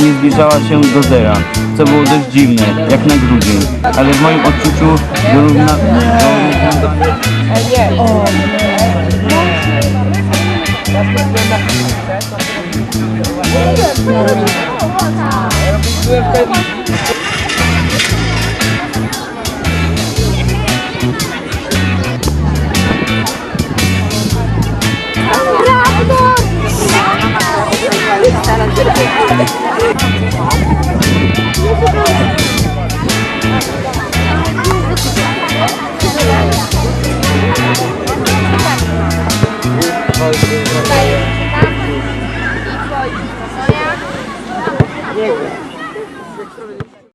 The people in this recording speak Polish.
nie zbliżała się do zera, co było dość dziwne, jak na grudzień, ale w moim odczuciu dorówna, 这个。